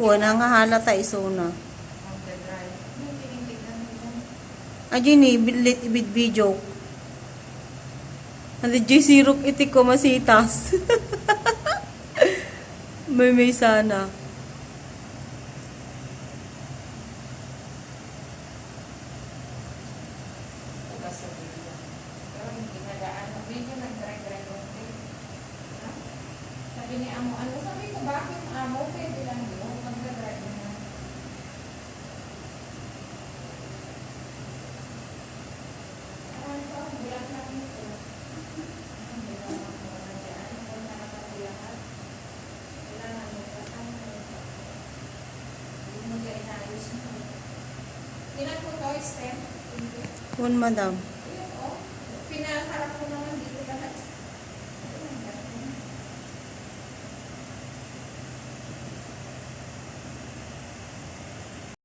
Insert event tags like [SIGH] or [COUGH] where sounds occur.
Huwag nangahalata mo dyan. Ajin ni bilit ibid video. Ano di sirok iti ko masitas. [LAUGHS] may may sana. Sa? Sabi ni Amo, ano sabi Ilan po to, stem? One, madam. Ilan po? Oh. Pinaharap ko na